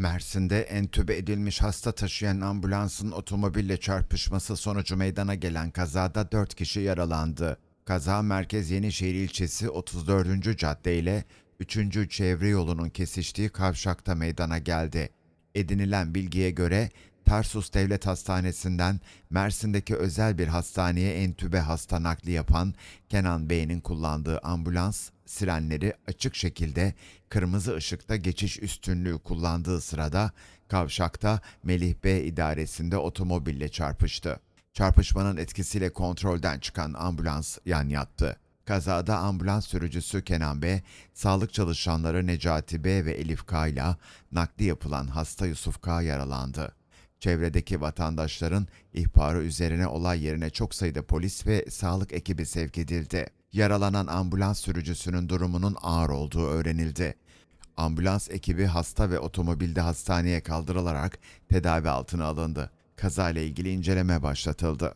Mersin'de entübe edilmiş hasta taşıyan ambulansın otomobille çarpışması sonucu meydana gelen kazada 4 kişi yaralandı. Kaza Merkez Yenişehir ilçesi 34. cadde ile 3. çevre yolunun kesiştiği kavşakta meydana geldi. Edinilen bilgiye göre Tarsus Devlet Hastanesi'nden Mersin'deki özel bir hastaneye entübe hasta nakli yapan Kenan Bey'in kullandığı ambulans sirenleri açık şekilde kırmızı ışıkta geçiş üstünlüğü kullandığı sırada kavşakta Melih Bey idaresinde otomobille çarpıştı. Çarpışmanın etkisiyle kontrolden çıkan ambulans yan yattı. Kazada ambulans sürücüsü Kenan B, sağlık çalışanları Necati B ve Elif K ile nakli yapılan hasta Yusuf K yaralandı. Çevredeki vatandaşların ihbarı üzerine olay yerine çok sayıda polis ve sağlık ekibi sevk edildi. Yaralanan ambulans sürücüsünün durumunun ağır olduğu öğrenildi. Ambulans ekibi hasta ve otomobilde hastaneye kaldırılarak tedavi altına alındı. Kazayla ilgili inceleme başlatıldı.